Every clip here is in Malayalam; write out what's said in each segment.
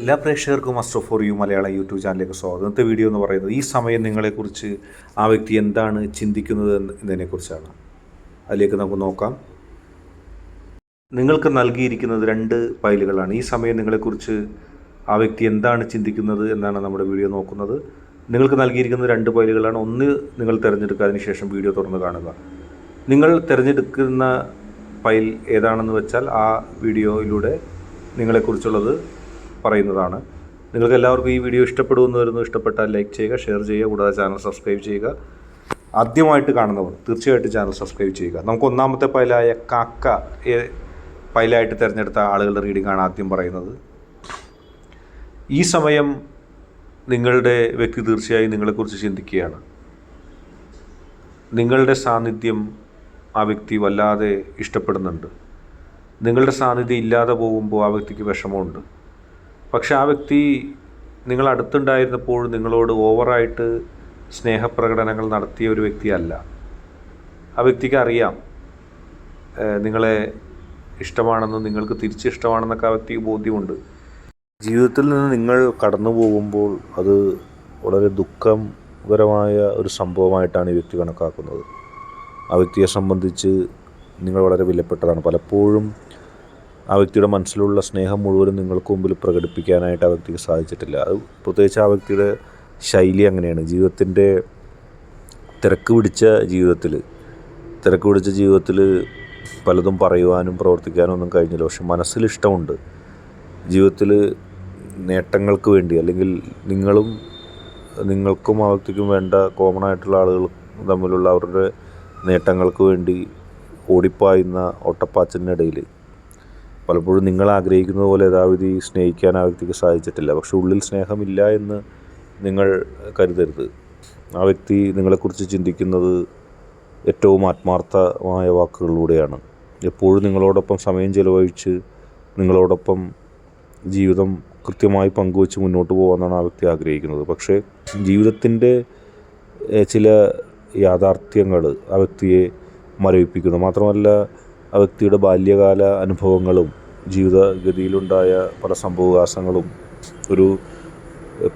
എല്ലാ പ്രേക്ഷകർക്കും master for you Malayalam YouTube ചാനലിലേക്ക് സ്വാഗതം. ഇന്നത്തെ വീഡിയോ എന്ന് പറയുന്നത് ഈ സമയം നിങ്ങളെക്കുറിച്ച് ആ വ്യക്തി എന്താണ് ചിന്തിക്കുന്നത് എന്ന് എന്നതിനെക്കുറിച്ചാണ്. അതിലേക്ക് നമുക്ക് നോക്കാം. നിങ്ങൾക്ക് നൽകിയിരിക്കുന്നത് രണ്ട് ഫയലുകളാണ്. ഈ സമയം നിങ്ങളെക്കുറിച്ച് ആ വ്യക്തി എന്താണ് ചിന്തിക്കുന്നത് എന്നാണ് നമ്മുടെ വീഡിയോ നോക്കുന്നത്. നിങ്ങൾക്ക് നൽകിയിരിക്കുന്നത് രണ്ട് ഫയലുകളാണ്. ഒന്ന് നിങ്ങൾ തിരഞ്ഞെടുക്കുക അതിനുശേഷം വീഡിയോ തുറന്ന് കാണുക. നിങ്ങൾ തിരഞ്ഞെടുക്കുന്ന ഫയൽ ഏതാണെന്ന് വെച്ചാൽ ആ വീഡിയോയിലൂടെ നിങ്ങളെക്കുറിച്ചുള്ളത് പറയുന്നതാണ്. നിങ്ങൾക്ക് എല്ലാവർക്കും ഈ വീഡിയോ ഇഷ്ടപ്പെടുമെന്ന് വരുന്നു. ഇഷ്ടപ്പെട്ടാൽ ലൈക്ക് ചെയ്യുക ഷെയർ ചെയ്യുക കൂടാതെ ചാനൽ സബ്സ്ക്രൈബ് ചെയ്യുക. ആദ്യമായിട്ട് കാണുന്നവർ തീർച്ചയായിട്ടും ചാനൽ സബ്സ്ക്രൈബ് ചെയ്യുക. നമുക്ക് ഒന്നാമത്തെ പൈലായ കാക്ക പൈലായിട്ട് തിരഞ്ഞെടുത്ത ആളുകളുടെ റീഡിംഗ് ആണ് ആദ്യം പറയുന്നത്. ഈ സമയം നിങ്ങളുടെ വ്യക്തി തീർച്ചയായും നിങ്ങളെക്കുറിച്ച് ചിന്തിക്കുകയാണ്. നിങ്ങളുടെ സാന്നിധ്യം ആ വ്യക്തി വല്ലാതെ ഇഷ്ടപ്പെടുന്നുണ്ട്. നിങ്ങളുടെ സാന്നിധ്യം ഇല്ലാതെ പോകുമ്പോൾ ആ വ്യക്തിക്ക് വിഷമമുണ്ട്. പക്ഷെ ആ വ്യക്തി നിങ്ങൾ അടുത്തുണ്ടായിരുന്നപ്പോൾ നിങ്ങളോട് ഓവറായിട്ട് സ്നേഹപ്രകടനങ്ങൾ നടത്തിയ ഒരു വ്യക്തിയല്ല. ആ വ്യക്തിക്ക് അറിയാം നിങ്ങളെ ഇഷ്ടമാണെന്ന് നിങ്ങൾക്ക് തിരിച്ച് ഇഷ്ടമാണെന്നൊക്കെ ആ വ്യക്തിക്ക് ബോധ്യമുണ്ട്. ജീവിതത്തിൽ നിന്ന് നിങ്ങൾ കടന്നു പോകുമ്പോൾ അത് വളരെ ദുഃഖപരമായ ഒരു സംഭവമായിട്ടാണ് ഈ വ്യക്തി കണക്കാക്കുന്നത്. ആ വ്യക്തിയെ സംബന്ധിച്ച് നിങ്ങൾ വളരെ വിലപ്പെട്ടതാണ്. പലപ്പോഴും ആ വ്യക്തിയുടെ മനസ്സിലുള്ള സ്നേഹം മുഴുവനും നിങ്ങൾക്ക് മുമ്പിൽ പ്രകടിപ്പിക്കാനായിട്ട് ആ വ്യക്തിക്ക് സാധിച്ചിട്ടില്ല. അത് പ്രത്യേകിച്ച് ആ വ്യക്തിയുടെ ശൈലി അങ്ങനെയാണ്. ജീവിതത്തിന്റെ തിരക്ക് പിടിച്ച ജീവിതത്തിൽ തിരക്ക് പിടിച്ച ജീവിതത്തിൽ പലതും പറയുവാനും പ്രവർത്തിക്കാനും ഒന്നും കഴിഞ്ഞില്ല. പക്ഷെ മനസ്സിൽ ഇഷ്ടമുണ്ട്. ജീവിതത്തിൽ നേട്ടങ്ങൾക്ക് വേണ്ടി അല്ലെങ്കിൽ നിങ്ങളും നിങ്ങൾക്കും ആ വ്യക്തിക്കും വേണ്ട കോമൺ ആയിട്ടുള്ള ആളുകൾ തമ്മിലുള്ള അവരുടെ നേട്ടങ്ങൾക്ക് വേണ്ടി ഓടിപ്പായുന്ന ഓട്ടപ്പാച്ചിലിനിടയിൽ പലപ്പോഴും നിങ്ങൾ ആഗ്രഹിക്കുന്നത് പോലെ യഥാവിധി സ്നേഹിക്കാൻ ആ വ്യക്തിക്ക് സാധിച്ചിട്ടില്ല. പക്ഷെ ഉള്ളിൽ സ്നേഹമില്ല എന്ന് നിങ്ങൾ കരുതരുത്. ആ വ്യക്തി നിങ്ങളെക്കുറിച്ച് ചിന്തിക്കുന്നത് ഏറ്റവും ആത്മാർത്ഥമായ വാക്കുകളിലൂടെയാണ്. എപ്പോഴും നിങ്ങളോടൊപ്പം സമയം ചിലവഴിച്ച് നിങ്ങളോടൊപ്പം ജീവിതം കൃത്യമായി പങ്കുവച്ച് മുന്നോട്ട് പോകാമെന്നാണ് ആ വ്യക്തി ആഗ്രഹിക്കുന്നത്. പക്ഷേ ജീവിതത്തിന്റെ ചില യാഥാർത്ഥ്യങ്ങൾ ആ വ്യക്തിയെ മരവിപ്പിക്കുന്നു. മാത്രമല്ല ആ വ്യക്തിയുടെ ബാല്യകാല അനുഭവങ്ങളും ജീവിതഗതിയിലുണ്ടായ പല സംഭവവികാസങ്ങളും ഒരു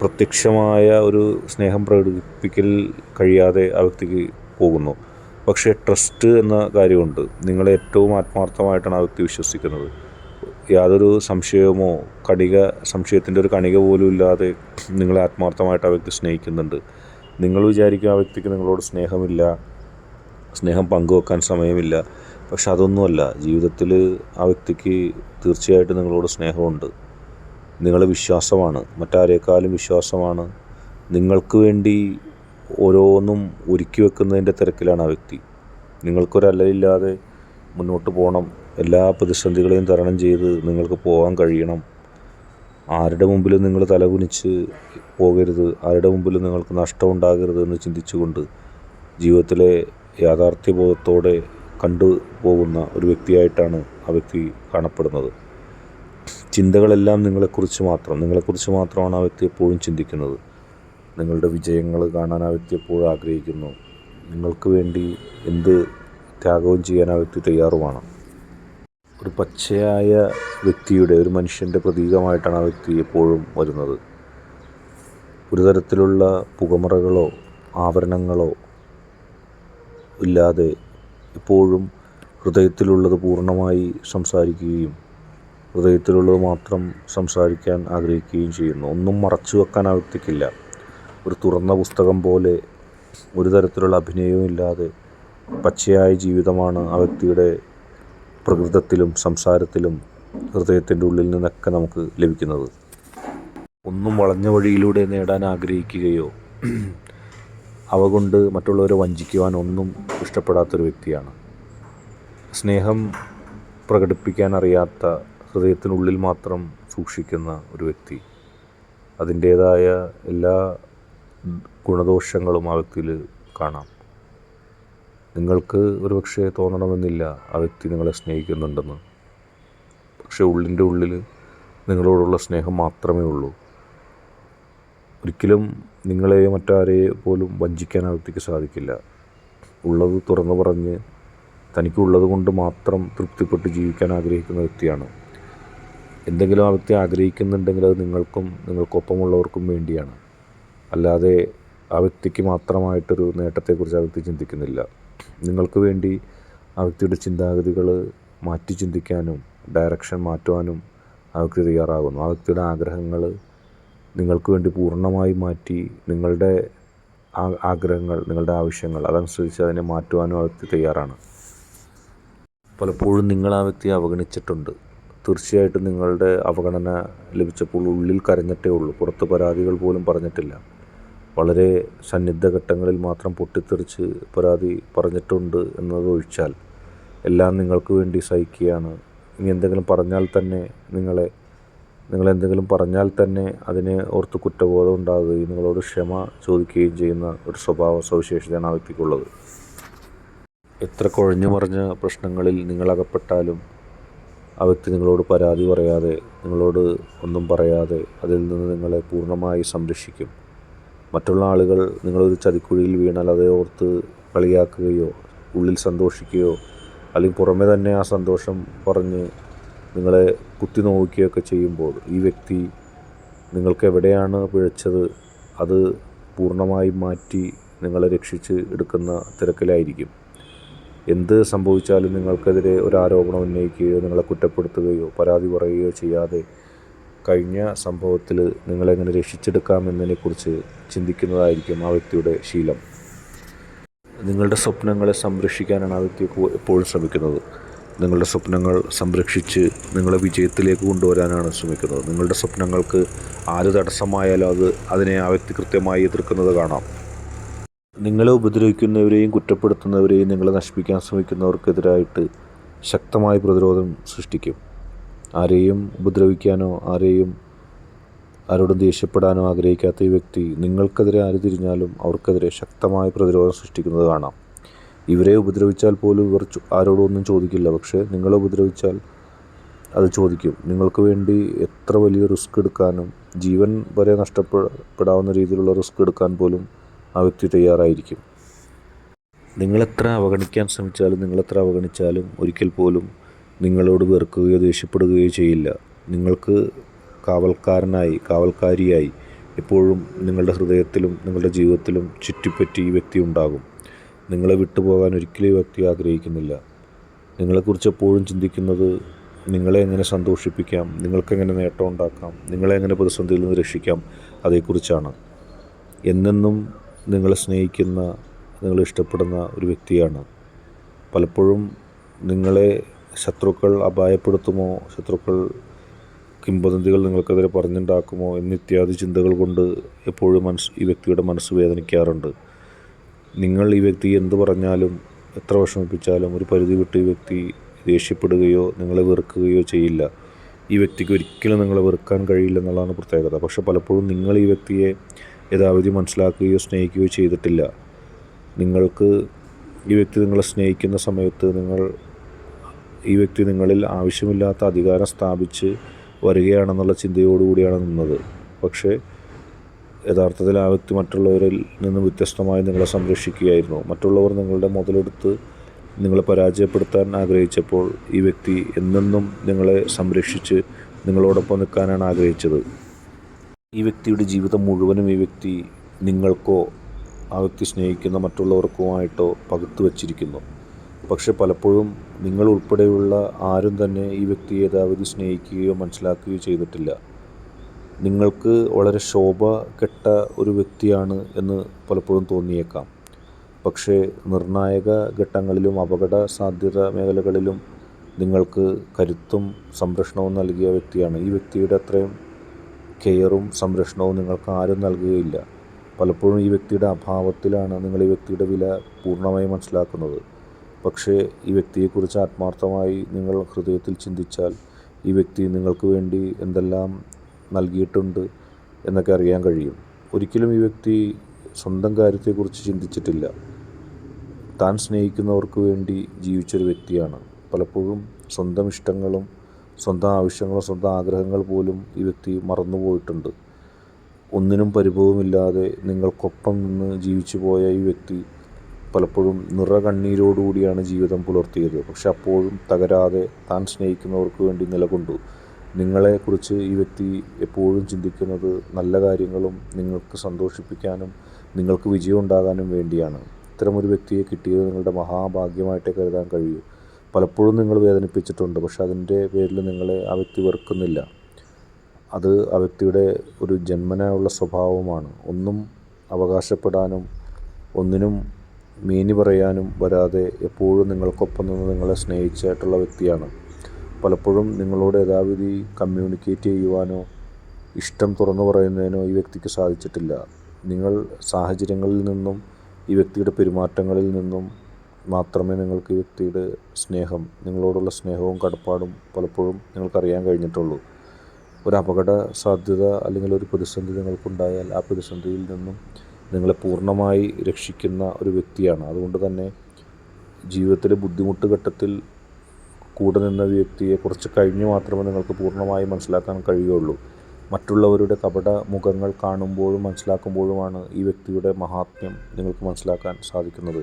പ്രത്യക്ഷമായ ഒരു സ്നേഹം പ്രകടിപ്പിക്കൽ കഴിയാതെ ആ വ്യക്തിക്ക് പോകുന്നു. പക്ഷേ ട്രസ്റ്റ് എന്ന കാര്യമുണ്ട്. നിങ്ങളെ ഏറ്റവും ആത്മാർത്ഥമായിട്ടാണ് ആ വ്യക്തി വിശ്വസിക്കുന്നത്. യാതൊരു സംശയമോ കണിക സംശയത്തിന്റെ ഒരു കണിക പോലും ഇല്ലാതെ നിങ്ങളെ ആത്മാർത്ഥമായിട്ട് ആ വ്യക്തി സ്നേഹിക്കുന്നുണ്ട്. നിങ്ങൾ വിചാരിക്കും ആ വ്യക്തിക്ക് നിങ്ങളോട് സ്നേഹമില്ല സ്നേഹം പങ്കുവെക്കാൻ സമയമില്ല. പക്ഷെ അതൊന്നുമല്ല. ജീവിതത്തിൽ ആ വ്യക്തിക്ക് തീർച്ചയായിട്ടും നിങ്ങളോട് സ്നേഹമുണ്ട്. നിങ്ങളെ വിശ്വാസമാണ്. മറ്റാരേക്കാളും വിശ്വാസമാണ്. നിങ്ങൾക്ക് വേണ്ടി ഓരോന്നും ഒരുക്കി വെക്കുന്നതിന്റെ തിരക്കിലാണ് ആ വ്യക്തി. നിങ്ങൾക്കൊരല്ലയില്ലാതെ മുന്നോട്ട് പോകണം. എല്ലാ പ്രതിസന്ധികളെയും തരണം ചെയ്ത് നിങ്ങൾക്ക് പോകാൻ കഴിയണം. ആരുടെ മുമ്പിലും നിങ്ങൾ തലകുനിച്ച് പോകരുത്. ആരുടെ മുമ്പിലും നിങ്ങൾക്ക് നഷ്ടമുണ്ടാകരുത് എന്ന് ചിന്തിച്ചുകൊണ്ട് ജീവിതത്തിലെ യാഥാർത്ഥ്യബോധത്തോടെ കണ്ടു പോകുന്ന ഒരു വ്യക്തിയായിട്ടാണ് ആ വ്യക്തി കാണപ്പെടുന്നത്. ചിന്തകളെല്ലാം നിങ്ങളെക്കുറിച്ച് മാത്രം നിങ്ങളെക്കുറിച്ച് മാത്രമാണ് ആ വ്യക്തി എപ്പോഴും ചിന്തിക്കുന്നത്. നിങ്ങളുടെ വിജയങ്ങൾ കാണാൻ ആ വ്യക്തി എപ്പോഴും ആഗ്രഹിക്കുന്നു. നിങ്ങൾക്ക് വേണ്ടി എന്ത് ത്യാഗവും ചെയ്യാൻ ആ വ്യക്തി തയ്യാറുമാണ്. ഒരു പച്ചയായ വ്യക്തിയുടെ ഒരു മനുഷ്യന്റെ പ്രതീകമായിട്ടാണ് ആ വ്യക്തി എപ്പോഴും വരുന്നത്. ഒരു തരത്തിലുള്ള പുകമറകളോ ആവരണങ്ങളോ ഇല്ലാതെ എപ്പോഴും ഹൃദയത്തിലുള്ളത് പൂർണമായി സംസാരിക്കുകയും ഹൃദയത്തിലുള്ളത് മാത്രം സംസാരിക്കാൻ ആഗ്രഹിക്കുകയും ചെയ്യുന്നു. ഒന്നും മറച്ചു വെക്കാൻ ആ വ്യക്തിക്കില്ല ഒരു തുറന്ന പുസ്തകം പോലെ ഒരു തരത്തിലുള്ള അഭിനയവും ഇല്ലാതെ പച്ചയായ ജീവിതമാണ് ആ വ്യക്തിയുടെ പ്രകൃതത്തിലും സംസാരത്തിലും ഹൃദയത്തിന്റെ ഉള്ളിൽ നിന്നൊക്കെ നമുക്ക് ലഭിക്കുന്നത്. ഒന്നും വളഞ്ഞ വഴിയിലൂടെ നേടാൻ ആഗ്രഹിക്കുകയോ അവ കൊണ്ട് മറ്റുള്ളവരെ വഞ്ചിക്കുവാൻ ഒന്നും ഇഷ്ടപ്പെടാത്തൊരു വ്യക്തിയാണ്. സ്നേഹം പ്രകടിപ്പിക്കാൻ അറിയാത്ത ഹൃദയത്തിനുള്ളിൽ മാത്രം സൂക്ഷിക്കുന്ന ഒരു വ്യക്തി. അതിന്റേതായ എല്ലാ ഗുണദോഷങ്ങളും ആ വ്യക്തിയിൽ കാണാം. നിങ്ങൾക്ക് ഒരുപക്ഷെ തോന്നണമെന്നില്ല ആ വ്യക്തി നിങ്ങളെ സ്നേഹിക്കുന്നുണ്ടെന്ന്. പക്ഷേ ഉള്ളിന്റെ ഉള്ളിൽ നിങ്ങളോടുള്ള സ്നേഹം മാത്രമേ ഉള്ളൂ. ഒരിക്കലും നിങ്ങളെ മറ്റാരെ പോലും വഞ്ചിക്കാൻ ആ സാധിക്കില്ല. ഉള്ളത് തുറന്നു പറഞ്ഞ് തനിക്കുള്ളത് കൊണ്ട് മാത്രം തൃപ്തിപ്പെട്ട് ജീവിക്കാൻ ആഗ്രഹിക്കുന്ന വ്യക്തിയാണ്. എന്തെങ്കിലും ആ വ്യക്തി ആഗ്രഹിക്കുന്നുണ്ടെങ്കിൽ അത് നിങ്ങൾക്കും നിങ്ങൾക്കൊപ്പമുള്ളവർക്കും വേണ്ടിയാണ്. അല്ലാതെ ആ വ്യക്തിക്ക് മാത്രമായിട്ടൊരു നേട്ടത്തെക്കുറിച്ച് ആ വ്യക്തി ചിന്തിക്കുന്നില്ല. നിങ്ങൾക്ക് വേണ്ടി ആ വ്യക്തിയുടെ ചിന്താഗതികൾ മാറ്റി ചിന്തിക്കാനും ഡയറക്ഷൻ മാറ്റുവാനും ആ വ്യക്തി തയ്യാറാകുന്നു. ആ വ്യക്തിയുടെ ആഗ്രഹങ്ങൾ നിങ്ങൾക്ക് വേണ്ടി പൂർണമായി മാറ്റി നിങ്ങളുടെ ആഗ്രഹങ്ങൾ നിങ്ങളുടെ ആവശ്യങ്ങൾ അതനുസരിച്ച് അതിനെ മാറ്റുവാനും ആ വ്യക്തി തയ്യാറാണ്. പലപ്പോഴും നിങ്ങൾ ആ വ്യക്തിയെ അവഗണിച്ചിട്ടുണ്ട്. തീർച്ചയായിട്ടും നിങ്ങളുടെ അവഗണന ലഭിച്ചപ്പോൾ ഉള്ളിൽ കരഞ്ഞിട്ടേ ഉള്ളൂ. പുറത്ത് പരാതികൾ പോലും പറഞ്ഞിട്ടില്ല. വളരെ സന്നിഗ്ധ ഘട്ടങ്ങളിൽ മാത്രം പൊട്ടിത്തെറിച്ച് പരാതി പറഞ്ഞിട്ടുണ്ട് എന്നതൊഴിച്ചാൽ എല്ലാം നിങ്ങൾക്ക് വേണ്ടി സഹിക്കുകയാണ്. ഇനി എന്തെങ്കിലും പറഞ്ഞാൽ തന്നെ നിങ്ങളെ നിങ്ങളെന്തെങ്കിലും പറഞ്ഞാൽ തന്നെ അതിനെ ഓർത്ത് കുറ്റബോധം ഉണ്ടാകുകയും നിങ്ങളോട് ക്ഷമ ചോദിക്കുകയും ചെയ്യുന്ന ഒരു സ്വഭാവ സവിശേഷതയാണ് ആ വ്യക്തിക്കുള്ളത്. എത്ര കുഴഞ്ഞു മറിഞ്ഞ പ്രശ്നങ്ങളിൽ നിങ്ങളകപ്പെട്ടാലും ആ വ്യക്തി നിങ്ങളോട് പരാതി പറയാതെ നിങ്ങളോട് ഒന്നും പറയാതെ അതിൽ നിന്ന് നിങ്ങളെ പൂർണമായി സംരക്ഷിക്കും. മറ്റുള്ള ആളുകൾ നിങ്ങളൊരു ചതിക്കുഴിയിൽ വീണാൽ അതേ ഓർത്ത് കളിയാക്കുകയോ ഉള്ളിൽ സന്തോഷിക്കുകയോ അല്ലെങ്കിൽ പുറമെ തന്നെ ആ സന്തോഷം പറഞ്ഞ് നിങ്ങളെ കുത്തി നോക്കുകയൊക്കെ ചെയ്യുമ്പോൾ ഈ വ്യക്തി നിങ്ങൾക്ക് എവിടെയാണ് പിഴച്ചത്? അത് പൂർണമായി മാറ്റി നിങ്ങളെ രക്ഷിച്ച് എടുക്കുന്ന തിരക്കിലായിരിക്കും. എന്ത് സംഭവിച്ചാലും നിങ്ങൾക്കെതിരെ ഒരു ആരോപണം ഉന്നയിക്കുകയോ നിങ്ങളെ കുറ്റപ്പെടുത്തുകയോ പരാതി പറയുകയോ ചെയ്യാതെ കഴിഞ്ഞ സംഭവത്തിൽ നിങ്ങളെങ്ങനെ രക്ഷിച്ചെടുക്കാം എന്നതിനെക്കുറിച്ച് ചിന്തിക്കുന്നതായിരിക്കും ആ വ്യക്തിയുടെ ശീലം. നിങ്ങളുടെ സ്വപ്നങ്ങളെ സംരക്ഷിക്കാനാണ് ആ വ്യക്തി എപ്പോഴും ശ്രമിക്കുന്നത്. നിങ്ങളുടെ സ്വപ്നങ്ങൾ സംരക്ഷിച്ച് നിങ്ങളെ വിജയത്തിലേക്ക് കൊണ്ടുവരാനാണ് ശ്രമിക്കുന്നത്. നിങ്ങളുടെ സ്വപ്നങ്ങൾക്ക് ആര് തടസ്സമായാലും അത് അതിനെ ആ വ്യക്തി കൃത്യമായി എതിർക്കുന്നത് കാണാം. നിങ്ങളെ ഉപദ്രവിക്കുന്നവരെയും കുറ്റപ്പെടുത്തുന്നവരെയും നിങ്ങളെ നശിപ്പിക്കാൻ ശ്രമിക്കുന്നവർക്കെതിരായിട്ട് ശക്തമായ പ്രതിരോധം സൃഷ്ടിക്കും. ആരെയും ഉപദ്രവിക്കാനോ ആരെയും ആരോടും ദേഷ്യപ്പെടാനോ ആഗ്രഹിക്കാത്ത ഈ വ്യക്തി നിങ്ങൾക്കെതിരെ ആര് തിരിഞ്ഞാലും അവർക്കെതിരെ ശക്തമായ പ്രതിരോധം സൃഷ്ടിക്കുന്നത് കാണാം. ഇവരെ ഉപദ്രവിച്ചാൽ പോലും ഇവർ ആരോടും ഒന്നും ചോദിക്കില്ല. പക്ഷേ നിങ്ങളെ ഉപദ്രവിച്ചാൽ അത് ചോദിക്കും. നിങ്ങൾക്ക് വേണ്ടി എത്ര വലിയ റിസ്ക് എടുക്കാനും ജീവൻ വരെ നഷ്ടപ്പെടാവുന്ന രീതിയിലുള്ള റിസ്ക് എടുക്കാൻ പോലും ആ വ്യക്തി തയ്യാറായിരിക്കും. നിങ്ങളെത്ര അവഗണിക്കാൻ ശ്രമിച്ചാലും നിങ്ങളെത്ര അവഗണിച്ചാലും ഒരിക്കൽ പോലും നിങ്ങളോട് വെറുക്കുകയോ ദേഷ്യപ്പെടുകയോ ചെയ്യില്ല. നിങ്ങൾക്ക് കാവൽക്കാരനായി കാവൽക്കാരിയായി എപ്പോഴും നിങ്ങളുടെ ഹൃദയത്തിലും നിങ്ങളുടെ ജീവിതത്തിലും ചുറ്റിപ്പറ്റി ഈ വ്യക്തി ഉണ്ടാകും. നിങ്ങളെ വിട്ടുപോകാൻ ഒരിക്കലും ഈ വ്യക്തി ആഗ്രഹിക്കുന്നില്ല. നിങ്ങളെക്കുറിച്ച് എപ്പോഴും ചിന്തിക്കുന്നത് നിങ്ങളെ എങ്ങനെ സന്തോഷിപ്പിക്കാം നിങ്ങൾക്കെങ്ങനെ നേട്ടം ഉണ്ടാക്കാം നിങ്ങളെ എങ്ങനെ പ്രതിസന്ധിയിൽ നിന്ന് രക്ഷിക്കാം അതേക്കുറിച്ചാണ്. എന്നെന്നും നിങ്ങളെ സ്നേഹിക്കുന്ന നിങ്ങളെ ഇഷ്ടപ്പെടുന്ന ഒരു വ്യക്തിയാണ്. പലപ്പോഴും നിങ്ങളെ ശത്രുക്കൾ അപായപ്പെടുത്തുമോ ശത്രുക്കൾ കിംവദന്തികൾ നിങ്ങൾക്കെതിരെ പറഞ്ഞുണ്ടാക്കുമോ എന്നിത്യാദി ചിന്തകൾ കൊണ്ട് എപ്പോഴും മനസ്സ് ഈ വ്യക്തിയുടെ മനസ്സ് വേദനിക്കാറുണ്ട്. നിങ്ങൾ ഈ വ്യക്തി എന്ത് പറഞ്ഞാലും എത്ര വിഷമിപ്പിച്ചാലും ഒരു പരിധി വിട്ട് ഈ വ്യക്തി ദേഷ്യപ്പെടുകയോ നിങ്ങളെ വെറുക്കുകയോ ചെയ്യില്ല. ഈ വ്യക്തിക്ക് ഒരിക്കലും നിങ്ങളെ വെറുക്കാൻ കഴിയില്ല എന്നുള്ളതാണ് പ്രത്യേകത. പക്ഷെ പലപ്പോഴും നിങ്ങൾ ഈ വ്യക്തിയെ യഥാവിധി മനസ്സിലാക്കുകയോ സ്നേഹിക്കുകയോ ചെയ്തിട്ടില്ല. നിങ്ങൾക്ക് ഈ വ്യക്തി നിങ്ങളെ സ്നേഹിക്കുന്ന സമയത്ത് നിങ്ങൾ ഈ വ്യക്തി നിങ്ങളിൽ ആവശ്യമില്ലാത്ത അധികാരം സ്ഥാപിച്ച് വരികയാണെന്നുള്ള ചിന്തയോടുകൂടിയാണ് നിന്നത്. പക്ഷേ യഥാർത്ഥത്തിൽ ആ വ്യക്തി മറ്റുള്ളവരിൽ നിന്ന് വ്യത്യസ്തമായി നിങ്ങളെ സംരക്ഷിക്കുകയായിരുന്നു. മറ്റുള്ളവർ നിങ്ങളുടെ മുതലെടുത്ത് നിങ്ങളെ പരാജയപ്പെടുത്താൻ ആഗ്രഹിച്ചപ്പോൾ ഈ വ്യക്തി എന്നെന്നും നിങ്ങളെ സംരക്ഷിച്ച് നിങ്ങളോടൊപ്പം നിൽക്കാനാണ് ആഗ്രഹിച്ചത്. ഈ വ്യക്തിയുടെ ജീവിതം മുഴുവനും ഈ വ്യക്തി നിങ്ങൾക്കോ ആ വ്യക്തി സ്നേഹിക്കുന്ന മറ്റുള്ളവർക്കുമായിട്ടോ പകുത്തു വച്ചിരിക്കുന്നു. പക്ഷെ പലപ്പോഴും നിങ്ങൾ ഉൾപ്പെടെയുള്ള ആരും തന്നെ ഈ വ്യക്തിയെ യഥാവധി സ്നേഹിക്കുകയോ മനസ്സിലാക്കുകയോ ചെയ്തിട്ടില്ല. നിങ്ങൾക്ക് വളരെ ശോഭ കെട്ട ഒരു വ്യക്തിയാണ് എന്ന് പലപ്പോഴും തോന്നിയേക്കാം. പക്ഷേ നിർണായക ഘട്ടങ്ങളിലും അപകട സാധ്യത മേഖലകളിലും നിങ്ങൾക്ക് കരുത്തും സംരക്ഷണവും നൽകിയ വ്യക്തിയാണ്. ഈ വ്യക്തിയുടെ അത്രയും കെയറും സംരക്ഷണവും നിങ്ങൾക്ക് ആരും നൽകുകയില്ല. പലപ്പോഴും ഈ വ്യക്തിയുടെ അഭാവത്തിലാണ് നിങ്ങൾ ഈ വ്യക്തിയുടെ വില പൂർണമായി മനസ്സിലാക്കുന്നത്. പക്ഷേ ഈ വ്യക്തിയെക്കുറിച്ച് ആത്മാർത്ഥമായി നിങ്ങൾ ഹൃദയത്തിൽ ചിന്തിച്ചാൽ ഈ വ്യക്തി നിങ്ങൾക്ക് വേണ്ടി എന്തെല്ലാം നൽകിയിട്ടുണ്ട് എന്നൊക്കെ അറിയാൻ കഴിയും. ഒരിക്കലും ഈ വ്യക്തി സ്വന്തം കാര്യത്തെക്കുറിച്ച് ചിന്തിച്ചിട്ടില്ല. താൻ സ്നേഹിക്കുന്നവർക്ക് വേണ്ടി ജീവിച്ചൊരു വ്യക്തിയാണ്. പലപ്പോഴും സ്വന്തം ഇഷ്ടങ്ങളും സ്വന്തം ആവശ്യങ്ങളും സ്വന്തം ആഗ്രഹങ്ങൾ പോലും ഈ വ്യക്തി മറന്നുപോയിട്ടുണ്ട്. ഒന്നിനും പരിഭവമില്ലാതെ നിങ്ങൾക്കൊപ്പം നിന്ന് ജീവിച്ചു പോയ ഈ വ്യക്തി പലപ്പോഴും നിറകണ്ണീരോടുകൂടിയാണ് ജീവിതം പുലർത്തിയത്. പക്ഷെ അപ്പോഴും തകരാതെ താൻ സ്നേഹിക്കുന്നവർക്ക് വേണ്ടി നിലകൊണ്ടു. നിങ്ങളെക്കുറിച്ച് ഈ വ്യക്തി എപ്പോഴും ചിന്തിക്കുന്നത് നല്ല കാര്യങ്ങളും നിങ്ങൾക്ക് സന്തോഷിപ്പിക്കാനും നിങ്ങൾക്ക് വിജയം ഉണ്ടാകാനും വേണ്ടിയാണ്. ഇത്തരമൊരു വ്യക്തിയെ കിട്ടിയത് നിങ്ങളുടെ മഹാഭാഗ്യമായിട്ടേ കരുതാൻ കഴിയൂ. പലപ്പോഴും നിങ്ങൾ വേദനിപ്പിച്ചിട്ടുണ്ട് പക്ഷെ അതിന്റെ പേരിൽ നിങ്ങളെ ആ വ്യക്തി വെറുക്കുന്നില്ല. അത് ആ വ്യക്തിയുടെ ഒരു ജന്മനായുള്ള സ്വഭാവമാണ് ഒന്നും അവകാശപ്പെടാനും ഒന്നിനും മീനി പറയാനും വരാതെ എപ്പോഴും നിങ്ങൾക്കൊപ്പം നിന്ന് നിങ്ങളെ സ്നേഹിച്ചായിട്ടുള്ള വ്യക്തിയാണ്. പലപ്പോഴും നിങ്ങളോട് യഥാവിധി കമ്മ്യൂണിക്കേറ്റ് ചെയ്യുവാനോ ഇഷ്ടം തുറന്നു പറയുന്നതിനോ ഈ വ്യക്തിക്ക് സാധിച്ചിട്ടില്ല. നിങ്ങൾ സാഹചര്യങ്ങളിൽ നിന്നും ഈ വ്യക്തിയുടെ പെരുമാറ്റങ്ങളിൽ നിന്നും മാത്രമേ നിങ്ങൾക്ക് ഈ വ്യക്തിയുടെ സ്നേഹം നിങ്ങളോടുള്ള സ്നേഹവും കടപ്പാടും പലപ്പോഴും നിങ്ങൾക്കറിയാൻ കഴിഞ്ഞിട്ടുള്ളൂ. ഒരു അപകട സാധ്യത അല്ലെങ്കിൽ ഒരു പ്രതിസന്ധി നിങ്ങൾക്കുണ്ടായാൽ ആ പ്രതിസന്ധിയിൽ നിന്നും നിങ്ങളെ പൂർണമായി രക്ഷിക്കുന്ന ഒരു വ്യക്തിയാണ്. അതുകൊണ്ട് തന്നെ ജീവിതത്തിലെ ബുദ്ധിമുട്ട് ഘട്ടത്തിൽ കൂടെ നിന്ന വ്യക്തിയെ കുറച്ച് കഴിഞ്ഞ് മാത്രമേ നിങ്ങൾക്ക് പൂർണമായും മനസ്സിലാക്കാൻ കഴിയുകയുള്ളൂ. മറ്റുള്ളവരുടെ കപട മുഖങ്ങൾ കാണുമ്പോഴും മനസ്സിലാക്കുമ്പോഴുമാണ് ഈ വ്യക്തിയുടെ മഹാത്മ്യം നിങ്ങൾക്ക് മനസ്സിലാക്കാൻ സാധിക്കുന്നത്.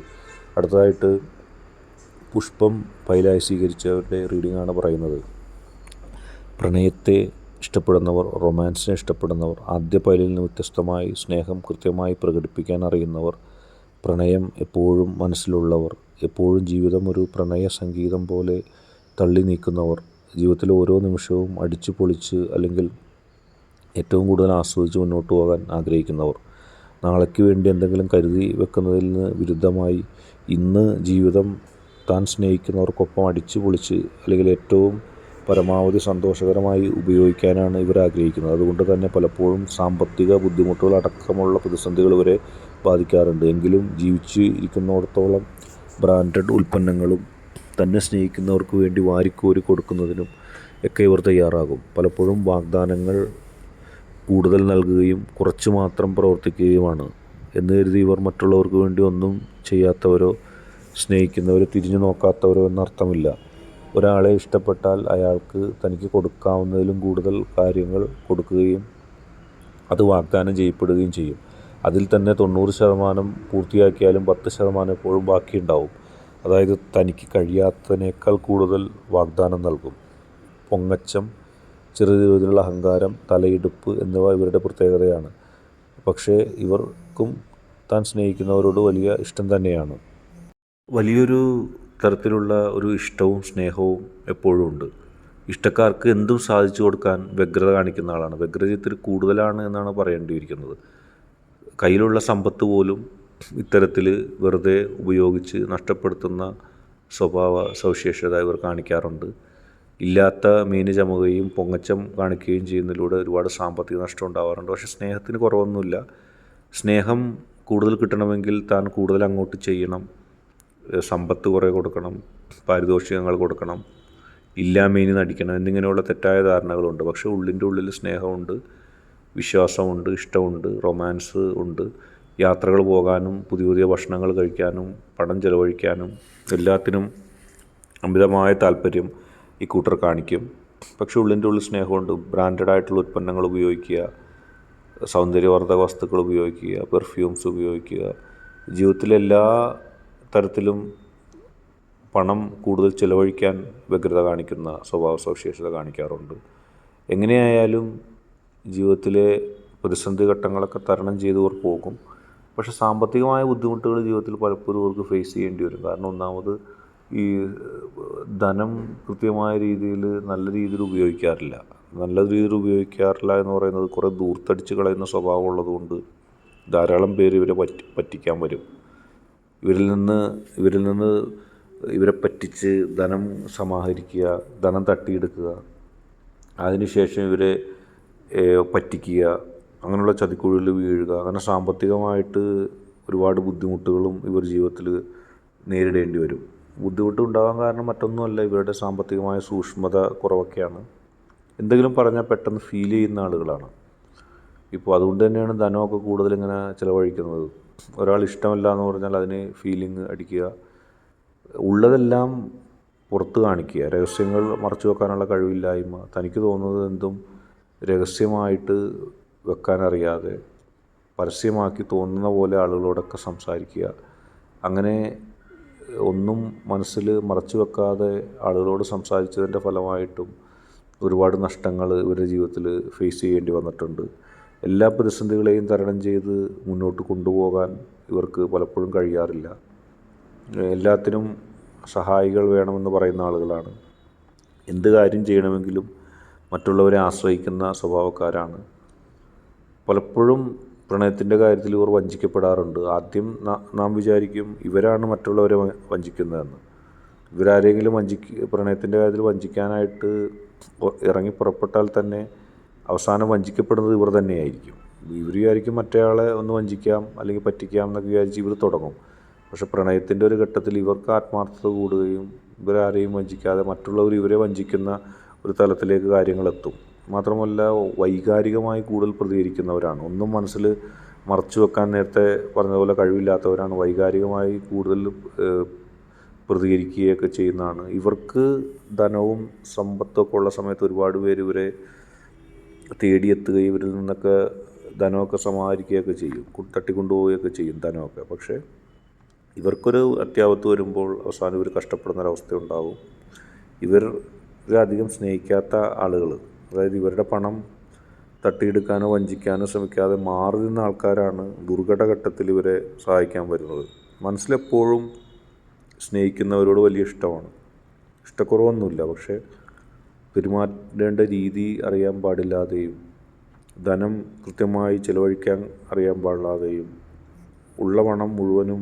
അടുത്തതായിട്ട് പുഷ്പം പൈലായി സ്വീകരിച്ചവരുടെ ആണ് പറയുന്നത്. പ്രണയത്തെ ഇഷ്ടപ്പെടുന്നവർ റൊമാൻസിനെ ഇഷ്ടപ്പെടുന്നവർ ആദ്യ പൈലിൽ നിന്ന് വ്യത്യസ്തമായി സ്നേഹം കൃത്യമായി പ്രകടിപ്പിക്കാൻ അറിയുന്നവർ പ്രണയം എപ്പോഴും മനസ്സിലുള്ളവർ എപ്പോഴും ജീവിതം ഒരു പ്രണയ സംഗീതം പോലെ തള്ളി നീക്കുന്നവർ ജീവിതത്തിലെ ഓരോ നിമിഷവും അടിച്ചു പൊളിച്ച് അല്ലെങ്കിൽ ഏറ്റവും കൂടുതൽ ആസ്വദിച്ച് മുന്നോട്ട് പോകാൻ ആഗ്രഹിക്കുന്നവർ. നാളേക്ക് വേണ്ടി എന്തെങ്കിലും കരുതി വെക്കുന്നതിൽ നിന്ന് വിരുദ്ധമായി ഇന്ന് ജീവിതം താൻ സ്നേഹിക്കുന്നവർക്കൊപ്പം അടിച്ചു പൊളിച്ച് അല്ലെങ്കിൽ ഏറ്റവും പരമാവധി സന്തോഷകരമായി ഉപയോഗിക്കാനാണ് ഇവർ ആഗ്രഹിക്കുന്നത്. അതുകൊണ്ട് തന്നെ പലപ്പോഴും സാമ്പത്തിക ബുദ്ധിമുട്ടുകൾ അടക്കമുള്ള പ്രതിസന്ധികൾ ഇവരെ ബാധിക്കാറുണ്ട്. എങ്കിലും ജീവിച്ച് ഇരിക്കുന്നിടത്തോളം ബ്രാൻഡഡ് ഉൽപ്പന്നങ്ങളും തന്നെ സ്നേഹിക്കുന്നവർക്ക് വേണ്ടി വാരിക്കോരി കൊടുക്കുന്നതിനും ഒക്കെ ഇവർ തയ്യാറാകും. പലപ്പോഴും വാഗ്ദാനങ്ങൾ കൂടുതൽ നൽകുകയും കുറച്ച് മാത്രം പ്രവർത്തിക്കുകയുമാണ്. എന്ന് കരുതി ഇവർ മറ്റുള്ളവർക്ക് വേണ്ടി ഒന്നും ചെയ്യാത്തവരോ സ്നേഹിക്കുന്നവരോ തിരിഞ്ഞു നോക്കാത്തവരോ എന്നർത്ഥമില്ല. ഒരാളെ ഇഷ്ടപ്പെട്ടാൽ അയാൾക്ക് തനിക്ക് കൊടുക്കാവുന്നതിലും കൂടുതൽ കാര്യങ്ങൾ കൊടുക്കുകയും അത് വാഗ്ദാനം ചെയ്യപ്പെടുകയും ചെയ്യും. അതിൽ തന്നെ തൊണ്ണൂറ് ശതമാനം പൂർത്തിയാക്കിയാലും പത്ത് ശതമാനം എപ്പോഴും ബാക്കിയുണ്ടാവും. അതായത് തനിക്ക് കഴിയാത്തതിനേക്കാൾ കൂടുതൽ വാഗ്ദാനം നൽകും. പൊങ്ങച്ചം ചെറിയ തോതിലുള്ള അഹങ്കാരം തലയെടുപ്പ് എന്നിവ ഇവരുടെ പ്രത്യേകതയാണ്. പക്ഷേ ഇവർക്കും താൻ സ്നേഹിക്കുന്നവരോട് വലിയ ഇഷ്ടം തന്നെയാണ്. വലിയൊരു തരത്തിലുള്ള ഒരു ഇഷ്ടവും സ്നേഹവും എപ്പോഴും ഉണ്ട്. ഇഷ്ടക്കാർക്ക് എന്തും സാധിച്ചു കൊടുക്കാൻ വ്യഗ്രത കാണിക്കുന്ന ആളാണ്. വ്യഗ്രത കൂടുതലാണ് എന്നാണ് പറയേണ്ടിയിരിക്കുന്നത്. കയ്യിലുള്ള സമ്പത്ത് പോലും ഇത്തരത്തിൽ വെറുതെ ഉപയോഗിച്ച് നഷ്ടപ്പെടുത്തുന്ന സ്വഭാവ സവിശേഷത ഇവർ കാണിക്കാറുണ്ട്. ഇല്ലാത്ത മീന് ചമുകയും പൊങ്ങച്ചം കാണിക്കുകയും ചെയ്യുന്നതിലൂടെ ഒരുപാട് സാമ്പത്തിക നഷ്ടം ഉണ്ടാവാറുണ്ട്. പക്ഷേ സ്നേഹത്തിന് കുറവൊന്നുമില്ല. സ്നേഹം കൂടുതൽ കിട്ടണമെങ്കിൽ താൻ കൂടുതൽ അങ്ങോട്ട് ചെയ്യണം. സമ്പത്ത് കുറേ കൊടുക്കണം. പാരിതോഷികങ്ങൾ കൊടുക്കണം. ഇല്ലാ മീന് നടിക്കണം എന്നിങ്ങനെയുള്ള തെറ്റായ ധാരണകളുണ്ട്. പക്ഷേ ഉള്ളിന്റെ ഉള്ളിൽ സ്നേഹമുണ്ട് വിശ്വാസമുണ്ട് ഇഷ്ടമുണ്ട് റൊമാൻസ് ഉണ്ട്. യാത്രകൾ പോകാനും പുതിയ പുതിയ ഭക്ഷണങ്ങൾ കഴിക്കാനും പണം ചെലവഴിക്കാനും എല്ലാത്തിനും അമിതമായ താല്പര്യം ഈ കൂട്ടർ കാണിക്കും. പക്ഷെ ഉള്ളിന്റെ ഉള്ളിൽ സ്നേഹമുണ്ട്. ബ്രാൻഡഡ് ആയിട്ടുള്ള ഉൽപ്പന്നങ്ങൾ ഉപയോഗിക്കുക സൗന്ദര്യവർദ്ധക വസ്തുക്കൾ ഉപയോഗിക്കുക പെർഫ്യൂംസ് ഉപയോഗിക്കുക. ജീവിതത്തിലെ എല്ലാ തരത്തിലും പണം കൂടുതൽ ചിലവഴിക്കാൻ വ്യഗ്രത കാണിക്കുന്ന സ്വഭാവ സവിശേഷത കാണിക്കാറുണ്ട്. എങ്ങനെയായാലും ജീവിതത്തിലെ പ്രതിസന്ധി ഘട്ടങ്ങളൊക്കെ തരണം ചെയ്തവർ പോകും. പക്ഷേ സാമ്പത്തികമായ ബുദ്ധിമുട്ടുകൾ ജീവിതത്തിൽ പലപ്പോഴും അവർക്ക് ഫേസ് ചെയ്യേണ്ടി വരും. കാരണം ഒന്നാമത് ഈ ധനം കൃത്യമായ രീതിയിൽ നല്ല രീതിയിൽ ഉപയോഗിക്കാറില്ല. നല്ല രീതിയിൽ ഉപയോഗിക്കാറില്ല എന്ന് പറയുന്നത് കുറേ ദൂർത്തടിച്ച് കളയുന്ന സ്വഭാവം ഉള്ളതുകൊണ്ട് ധാരാളം പേര് ഇവരെ പറ്റി പറ്റിക്കാൻ വരും. ഇവരിൽ നിന്ന് ഇവരിൽ നിന്ന് ഇവരെ പറ്റിച്ച് ധനം സമാഹരിക്കുക ധനം തട്ടിയെടുക്കുക അതിനുശേഷം ഇവരെ പറ്റിക്കുക അങ്ങനെയുള്ള ചതിക്കുഴിയിൽ വീഴുക അങ്ങനെ സാമ്പത്തികമായിട്ട് ഒരുപാട് ബുദ്ധിമുട്ടുകളും ഇവർ ജീവിതത്തിൽ നേരിടേണ്ടി വരും. ബുദ്ധിമുട്ട് ഉണ്ടാകാൻ കാരണം മറ്റൊന്നുമല്ല ഇവരുടെ സാമ്പത്തികമായ സൂക്ഷ്മത കുറവൊക്കെയാണ്. എന്തെങ്കിലും പറഞ്ഞാൽ പെട്ടെന്ന് ഫീൽ ചെയ്യുന്ന ആളുകളാണ്. ഇപ്പോൾ അതുകൊണ്ട് തന്നെയാണ് ധനമൊക്കെ കൂടുതൽ ഇങ്ങനെ ചിലവഴിക്കുന്നത്. ഒരാൾ ഇഷ്ടമല്ല എന്ന് പറഞ്ഞാൽ അതിന് ഫീലിംഗ് അടിക്കുക. ഉള്ളതെല്ലാം പുറത്ത് കാണിക്കുക. രഹസ്യങ്ങൾ മറച്ചു വെക്കാനുള്ള കഴിവില്ലായ്മ. തനിക്ക് തോന്നുന്നത് എന്തും രഹസ്യമായിട്ട് വെക്കാനറിയാതെ പരസ്യമാക്കി തോന്നുന്ന പോലെ ആളുകളോടൊക്കെ സംസാരിക്കുക. അങ്ങനെ ഒന്നും മനസ്സിൽ മറച്ചു വെക്കാതെ ആളുകളോട് സംസാരിച്ചതിന്റെ ഫലമായിട്ടും ഒരുപാട് നഷ്ടങ്ങൾ ഇവരുടെ ജീവിതത്തിൽ ഫേസ് ചെയ്യേണ്ടി വന്നിട്ടുണ്ട്. എല്ലാ പ്രതിസന്ധികളെയും തരണം ചെയ്ത് മുന്നോട്ട് കൊണ്ടുപോകാൻ ഇവർക്ക് പലപ്പോഴും കഴിയാറില്ല. എല്ലാത്തിനും സഹായികൾ വേണമെന്ന് പറയുന്ന ആളുകളാണ്. എന്ത് കാര്യം ചെയ്യണമെങ്കിലും മറ്റുള്ളവരെ ആശ്രയിക്കുന്ന സ്വഭാവക്കാരാണ്. പലപ്പോഴും പ്രണയത്തിന്റെ കാര്യത്തിൽ ഇവർ വഞ്ചിക്കപ്പെടാറുണ്ട്. ആദ്യം നാം വിചാരിക്കും ഇവരാണ് മറ്റുള്ളവരെ വഞ്ചിക്കുന്നതെന്ന്. ഇവരാരെങ്കിലും വഞ്ചിക്ക പ്രണയത്തിന്റെ കാര്യത്തിൽ വഞ്ചിക്കാനായിട്ട് ഇറങ്ങി പുറപ്പെട്ടാൽ തന്നെ അവസാനം വഞ്ചിക്കപ്പെടുന്നത് ഇവർ തന്നെയായിരിക്കും. ഇവർ വിചാരിക്കും മറ്റേയാളെ ഒന്ന് വഞ്ചിക്കാം അല്ലെങ്കിൽ പറ്റിക്കാം എന്നൊക്കെ വിചാരിച്ച് ഇവർ തുടങ്ങും. പക്ഷെ പ്രണയത്തിന്റെ ഒരു ഘട്ടത്തിൽ ഇവർക്ക് ആത്മാർത്ഥത കൂടുകയും ഇവരാരെയും വഞ്ചിക്കാതെ മറ്റുള്ളവർ ഇവരെ വഞ്ചിക്കുന്ന ഒരു തലത്തിലേക്ക് കാര്യങ്ങളെത്തും മാത്രമല്ല വൈകാരികമായി കൂടുതൽ പ്രതികരിക്കുന്നവരാണ്. ഒന്നും മനസ്സിൽ മറച്ചു വെക്കാൻ നേരത്തെ പറഞ്ഞതുപോലെ കഴിവില്ലാത്തവരാണ്. വൈകാരികമായി കൂടുതൽ പ്രതികരിക്കുകയൊക്കെ ചെയ്യുന്നതാണ്. ഇവർക്ക് ധനവും സമ്പത്തൊക്കെ ഉള്ള സമയത്ത് ഒരുപാട് പേര് ഇവരെ തേടിയെത്തുകയും ഇവരിൽ നിന്നൊക്കെ ധനമൊക്കെ സമാഹരിക്കുകയൊക്കെ ചെയ്യും. തട്ടിക്കൊണ്ടുപോവുകയൊക്കെ ചെയ്യും ധനമൊക്കെ. പക്ഷേ ഇവർക്കൊരു അത്യാപത്ത് വരുമ്പോൾ അവസാനം ഇവർ കഷ്ടപ്പെടുന്ന ഒരവസ്ഥ ഉണ്ടാവും. ഇവർ അധികം സ്നേഹിക്കാത്ത ആളുകൾ. അതായത് ഇവരുടെ പണം തട്ടിയെടുക്കാനോ വഞ്ചിക്കാനോ ശ്രമിക്കാതെ മാറി നിന്ന ആൾക്കാരാണ് ദുർഘടഘട്ടത്തിൽ ഇവരെ സഹായിക്കാൻ വരുന്നത്. മനസ്സിലെപ്പോഴും സ്നേഹിക്കുന്നവരോട് വലിയ ഇഷ്ടമാണ്. ഇഷ്ടക്കുറവൊന്നുമില്ല പക്ഷേ പെരുമാറേണ്ട രീതി അറിയാൻ പാടില്ലാതെയും ധനം കൃത്യമായി ചിലവഴിക്കാൻ അറിയാൻ പാടില്ലാതെയും ഉള്ള പണം മുഴുവനും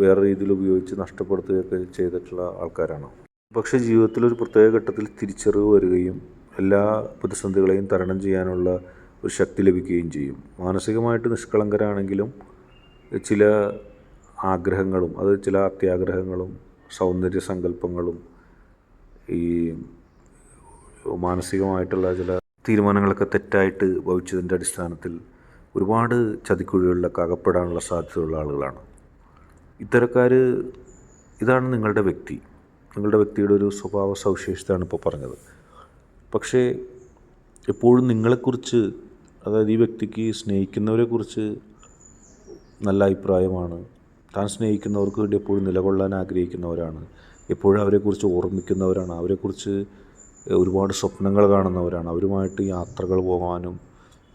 വേറെ രീതിയിൽ ഉപയോഗിച്ച് നഷ്ടപ്പെടുത്തുകയൊക്കെ ചെയ്തിട്ടുള്ള ആൾക്കാരാണ്. പക്ഷേ ജീവിതത്തിൽ ഒരു പ്രത്യേക ഘട്ടത്തിൽ തിരിച്ചറിവ് വരികയും എല്ലാ പ്രതിസന്ധികളെയും തരണം ചെയ്യാനുള്ള ഒരു ശക്തി ലഭിക്കുകയും ചെയ്യും. മാനസികമായിട്ട് നിഷ്കളങ്കരാണെങ്കിലും ചില ആഗ്രഹങ്ങളും അത് ചില അത്യാഗ്രഹങ്ങളും സൗന്ദര്യ സങ്കല്പങ്ങളും ഈ മാനസികമായിട്ടുള്ള ചില തീരുമാനങ്ങളൊക്കെ തെറ്റായിട്ട് ഭവിച്ചതിന്റെ അടിസ്ഥാനത്തിൽ ഒരുപാട് ചതിക്കുഴികളിലൊക്കെ അകപ്പെടാനുള്ള സാധ്യതയുള്ള ആളുകളാണ്. ഇത്തരക്കാർ ഇതാണ് നിങ്ങളുടെ വ്യക്തി. നിങ്ങളുടെ വ്യക്തിയുടെ ഒരു സ്വഭാവ സവിശേഷതയാണ് ഇപ്പോൾ പറഞ്ഞത്. പക്ഷേ എപ്പോഴും നിങ്ങളെക്കുറിച്ച് അതായത് ഈ വ്യക്തിക്ക് സ്നേഹിക്കുന്നവരെക്കുറിച്ച് നല്ല അഭിപ്രായമാണ്. താൻ സ്നേഹിക്കുന്നവർക്ക് വേണ്ടി എപ്പോഴും നിലകൊള്ളാൻ ആഗ്രഹിക്കുന്നവരാണ്. എപ്പോഴും അവരെക്കുറിച്ച് ഓർമ്മിക്കുന്നവരാണ്. അവരെക്കുറിച്ച് ഒരുപാട് സ്വപ്നങ്ങൾ കാണുന്നവരാണ്. അവരുമായിട്ട് യാത്രകൾ പോകാനും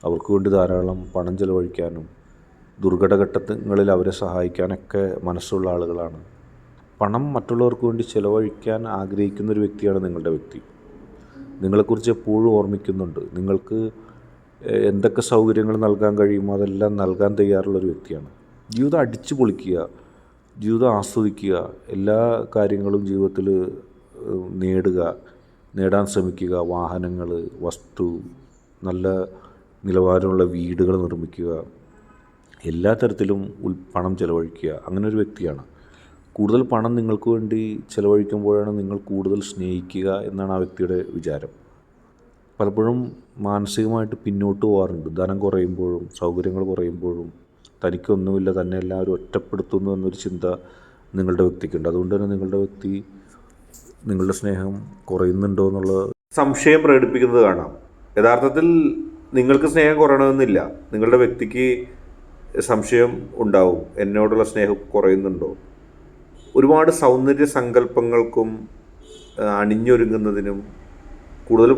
അവർക്ക് വേണ്ടി ധാരാളം പണം ചെലവഴിക്കാനും ദുർഘടഘട്ടങ്ങളിൽ അവരെ സഹായിക്കാനൊക്കെ മനസ്സുള്ള ആളുകളാണ്. പണം മറ്റുള്ളവർക്ക് വേണ്ടി ചിലവഴിക്കാൻ ആഗ്രഹിക്കുന്ന ഒരു വ്യക്തിയാണ് നിങ്ങളുടെ വ്യക്തി. നിങ്ങളെക്കുറിച്ച് എപ്പോഴും ഓർമ്മിക്കുന്നുണ്ട്. നിങ്ങൾക്ക് എന്തൊക്കെ സൗകര്യങ്ങൾ നൽകാൻ കഴിയുമോ അതെല്ലാം നൽകാൻ തയ്യാറുള്ളൊരു വ്യക്തിയാണ്. ജീവിതം അടിച്ചു പൊളിക്കുക ജീവിതം ആസ്വദിക്കുക എല്ലാ കാര്യങ്ങളും ജീവിതത്തിൽ നേടുക നേടാൻ ശ്രമിക്കുക. വാഹനങ്ങൾ വസ്തു നല്ല നിലവാരമുള്ള വീടുകൾ നിർമ്മിക്കുക. എല്ലാ തരത്തിലും ഉൽ പണം ചെലവഴിക്കുക. അങ്ങനെ ഒരു വ്യക്തിയാണ്. കൂടുതൽ പണം നിങ്ങൾക്ക് വേണ്ടി ചിലവഴിക്കുമ്പോഴാണ് നിങ്ങൾ കൂടുതൽ സ്നേഹിക്കുക എന്നാണ് ആ വ്യക്തിയുടെ വിചാരം. പലപ്പോഴും മാനസികമായിട്ട് പിന്നോട്ട് പോകാറുണ്ട്. ധനം കുറയുമ്പോഴും സൗകര്യങ്ങൾ കുറയുമ്പോഴും തനിക്കൊന്നുമില്ല തന്നെ എല്ലാവരും ഒറ്റപ്പെടുത്തുന്നു എന്നൊരു ചിന്ത നിങ്ങളുടെ വ്യക്തിക്കുണ്ട്. അതുകൊണ്ട് തന്നെ നിങ്ങളുടെ വ്യക്തി നിങ്ങളുടെ സ്നേഹം കുറയുന്നുണ്ടോ എന്നുള്ള സംശയം പ്രകടിപ്പിക്കുന്നത് കാണാം. യഥാർത്ഥത്തിൽ നിങ്ങൾക്ക് സ്നേഹം കുറയണമെന്നില്ല. നിങ്ങളുടെ വ്യക്തിക്ക് സംശയം ഉണ്ടാവും. എന്നോടുള്ള സ്നേഹം കുറയുന്നുണ്ടോ? ഒരുപാട് സൗന്ദര്യ സങ്കല്പങ്ങൾക്കും അണിഞ്ഞൊരുങ്ങുന്നതിനും കൂടുതൽ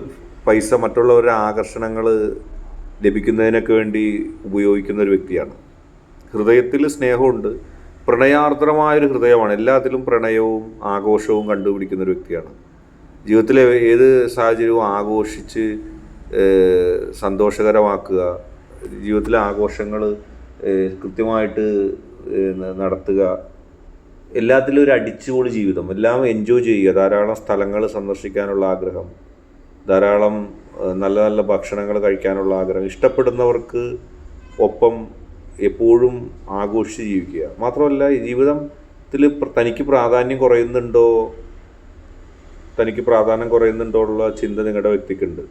പൈസ മറ്റുള്ളവരുടെ ആകർഷണങ്ങൾ ലഭിക്കുന്നതിനൊക്കെ വേണ്ടി ഉപയോഗിക്കുന്ന ഒരു വ്യക്തിയാണ്. ഹൃദയത്തിൽ സ്നേഹമുണ്ട്. പ്രണയാർദ്രമായൊരു ഹൃദയമാണ്. എല്ലാത്തിലും പ്രണയവും ആഘോഷവും കണ്ടുപിടിക്കുന്ന ഒരു വ്യക്തിയാണ്. ജീവിതത്തിലെ ഏത് സാഹചര്യവും ആഘോഷിച്ച് സന്തോഷകരമാക്കുക ജീവിതത്തിലെ ആഘോഷങ്ങൾ കൃത്യമായിട്ട് നടത്തുക എല്ലാത്തിലും ഒരു അടിച്ചുപൊളി ജീവിതം. എല്ലാം എൻജോയ് ചെയ്യുക. ധാരാളം സ്ഥലങ്ങൾ സന്ദർശിക്കാനുള്ള ആഗ്രഹം. ധാരാളം നല്ല നല്ല ഭക്ഷണങ്ങൾ കഴിക്കാനുള്ള ആഗ്രഹം. ഇഷ്ടപ്പെടുന്നവർക്ക് ഒപ്പം എപ്പോഴും ആഘോഷിച്ച് ജീവിക്കുക. മാത്രമല്ല ജീവിതത്തിൽ തനിക്ക് പ്രാധാന്യം കുറയുന്നുണ്ടോ? തനിക്ക് പ്രാധാന്യം കുറയുന്നുണ്ടോ ഉള്ള ചിന്ത നിങ്ങളുടെ വ്യക്തിക്കുണ്ട്.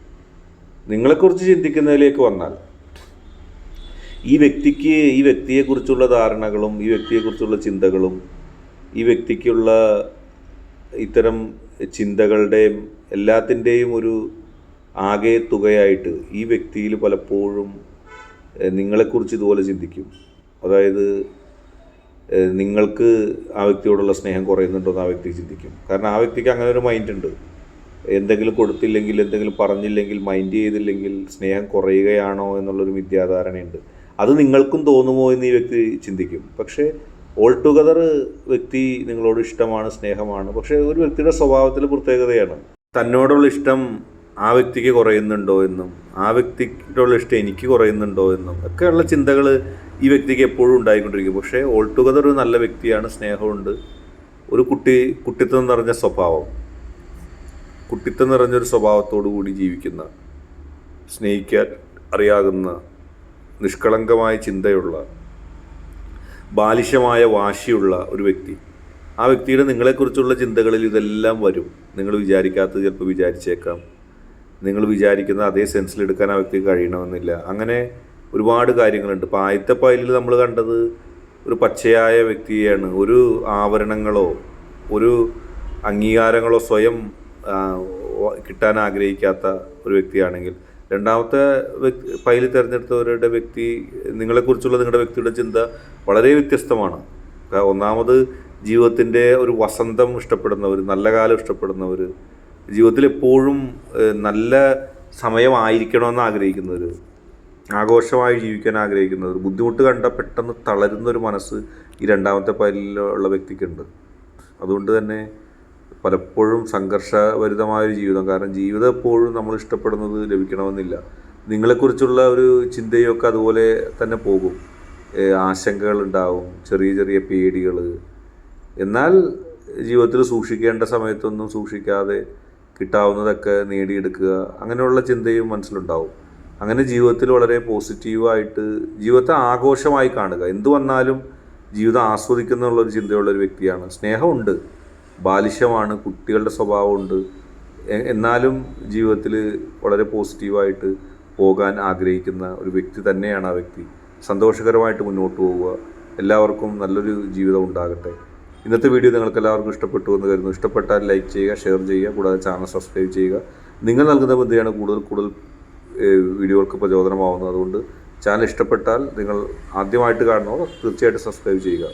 നിങ്ങളെക്കുറിച്ച് ചിന്തിക്കുന്നതിലേക്ക് വന്നാൽ ഈ വ്യക്തിക്ക് ഈ വ്യക്തിയെക്കുറിച്ചുള്ള ധാരണകളും ഈ വ്യക്തിയെക്കുറിച്ചുള്ള ചിന്തകളും ഈ വ്യക്തിക്കുള്ള ഇത്തരം ചിന്തകളുടെയും എല്ലാത്തിന്റെയും ഒരു ആകെ തുകയായിട്ട് ഈ വ്യക്തിയിൽ പലപ്പോഴും നിങ്ങളെക്കുറിച്ച് ഇതുപോലെ ചിന്തിക്കും. അതായത് നിങ്ങൾക്ക് ആ വ്യക്തിയോടുള്ള സ്നേഹം കുറയുന്നുണ്ടോ എന്ന് ആ വ്യക്തി ചിന്തിക്കും. കാരണം ആ വ്യക്തിക്ക് അങ്ങനെ ഒരു മൈൻഡ് ഉണ്ട്. എന്തെങ്കിലും കൊടുത്തില്ലെങ്കിൽ എന്തെങ്കിലും പറഞ്ഞില്ലെങ്കിൽ മൈൻഡ് ചെയ്തില്ലെങ്കിൽ സ്നേഹം കുറയുകയാണോ എന്നുള്ളൊരു മിഥ്യാധാരണയുണ്ട്. അത് നിങ്ങൾക്കും തോന്നുമോ എന്ന് ഈ വ്യക്തി ചിന്തിക്കും. പക്ഷേ ഓൾ ടുഗദർ വ്യക്തി നിങ്ങളോട് ഇഷ്ടമാണ് സ്നേഹമാണ്. പക്ഷേ ഒരു വ്യക്തിയുടെ സ്വഭാവത്തിൽ പ്രത്യേകതയാണ്. തന്നോടുള്ള ഇഷ്ടം ആ വ്യക്തിക്ക് കുറയുന്നുണ്ടോ എന്നും ആ വ്യക്തിയോടുള്ള ഇഷ്ടം എനിക്ക് കുറയുന്നുണ്ടോ എന്നും ഒക്കെയുള്ള ചിന്തകൾ ഈ വ്യക്തിക്ക് എപ്പോഴും ഉണ്ടായിക്കൊണ്ടിരിക്കും. പക്ഷേ ഓൾ ടുഗദർ ഒരു നല്ല വ്യക്തിയാണ് സ്നേഹമുണ്ട്. ഒരു കുട്ടി കുട്ടിത്തം നിറഞ്ഞ സ്വഭാവം. കുട്ടിത്തം നിറഞ്ഞൊരു സ്വഭാവത്തോടു കൂടി ജീവിക്കുന്ന സ്നേഹിക്കാൻ അറിയാകുന്ന നിഷ്കളങ്കമായ ചിന്തയുള്ള ബാലിശമായ വാശിയുള്ള ഒരു വ്യക്തി. ആ വ്യക്തിയുടെ നിങ്ങളെക്കുറിച്ചുള്ള ചിന്തകളിൽ ഇതെല്ലാം വരും. നിങ്ങൾ വിചാരിക്കാത്തത് ചിലപ്പോൾ വിചാരിച്ചേക്കാം. നിങ്ങൾ വിചാരിക്കുന്ന അതേ സെൻസിൽ എടുക്കാൻ ആ വ്യക്തിക്ക് കഴിയണമെന്നില്ല. അങ്ങനെ ഒരുപാട് കാര്യങ്ങളുണ്ട്. ഇപ്പോൾ ആദ്യത്തെ പൈലിൽ നമ്മൾ കണ്ടത് ഒരു പച്ചയായ വ്യക്തിയാണ് ഒരു ആവരണങ്ങളോ ഒരു അംഗീകാരങ്ങളോ സ്വയം കിട്ടാൻ ആഗ്രഹിക്കാത്ത ഒരു വ്യക്തിയാണെങ്കിൽ രണ്ടാമത്തെ ഫയലിൽ തിരഞ്ഞെടുത്തവരുടെ വ്യക്തി നിങ്ങളെക്കുറിച്ചുള്ള നിങ്ങളുടെ വ്യക്തിയുടെ ചിന്ത വളരെ വ്യത്യസ്തമാണ്. ഒന്നാമത് ജീവിതത്തിന്റെ ഒരു വസന്തം ഇഷ്ടപ്പെടുന്നവർ നല്ല കാലം ഇഷ്ടപ്പെടുന്നവർ ജീവിതത്തിൽ എപ്പോഴും നല്ല സമയമായിരിക്കണമെന്ന് ആഗ്രഹിക്കുന്നവർ ആഘോഷമായി ജീവിക്കാൻ ആഗ്രഹിക്കുന്നവർ ബുദ്ധിമുട്ട് കണ്ട പെട്ടെന്ന് തളരുന്ന ഒരു മനസ്സ് ഈ രണ്ടാമത്തെ പൈലിലുള്ള വ്യക്തിക്കുണ്ട്. അതുകൊണ്ട് തന്നെ പലപ്പോഴും സംഘർഷഭരിതമായ ജീവിതം. കാരണം ജീവിതം എപ്പോഴും നമ്മൾ ഇഷ്ടപ്പെടുന്നത് ലഭിക്കണമെന്നില്ല. നിങ്ങളെക്കുറിച്ചുള്ള ഒരു ചിന്തയൊക്കെ അതുപോലെ തന്നെ പോകും. ആശങ്കകൾ ഉണ്ടാവും ചെറിയ ചെറിയ പേടികൾ എന്നാൽ ജീവിതത്തിൽ സൂക്ഷിക്കേണ്ട സമയത്തൊന്നും സൂക്ഷിക്കാതെ കിട്ടാവുന്നതൊക്കെ നേടിയെടുക്കുക അങ്ങനെയുള്ള ചിന്തയും മനസ്സിലുണ്ടാവും. അങ്ങനെ ജീവിതത്തിൽ വളരെ പോസിറ്റീവായിട്ട് ജീവിതത്തെ ആഘോഷമായി കാണുക. എന്തു വന്നാലും ജീവിതം ആസ്വദിക്കുന്നുള്ളൊരു ചിന്തയുള്ള ഒരു വ്യക്തിയാണ്. സ്നേഹമുണ്ട്. ബാലിശമാണ് കുട്ടികളുടെ സ്വഭാവമുണ്ട്. എന്നാലും ജീവിതത്തിൽ വളരെ പോസിറ്റീവായിട്ട് പോകാൻ ആഗ്രഹിക്കുന്ന ഒരു വ്യക്തി തന്നെയാണ് ആ വ്യക്തി. സന്തോഷകരമായിട്ട് മുന്നോട്ട് പോവുക. എല്ലാവർക്കും നല്ലൊരു ജീവിതം ഉണ്ടാകട്ടെ. ഇന്നത്തെ വീഡിയോ നിങ്ങൾക്ക് എല്ലാവർക്കും ഇഷ്ടപ്പെട്ടു എന്ന് കരുതുന്നു. ഇഷ്ടപ്പെട്ടാൽ ലൈക്ക് ചെയ്യുക ഷെയർ ചെയ്യുക കൂടാതെ ചാനൽ സബ്സ്ക്രൈബ് ചെയ്യുക. നിങ്ങൾ നൽകുന്ന ബുദ്ധിയാണ് കൂടുതൽ കൂടുതൽ വീഡിയോകൾക്ക് പ്രചോദനമാവുന്നത്. അതുകൊണ്ട് ചാനൽ ഇഷ്ടപ്പെട്ടാൽ നിങ്ങൾ ആദ്യമായിട്ട് കാണുന്നവർ തീർച്ചയായിട്ടും സബ്സ്ക്രൈബ് ചെയ്യുക.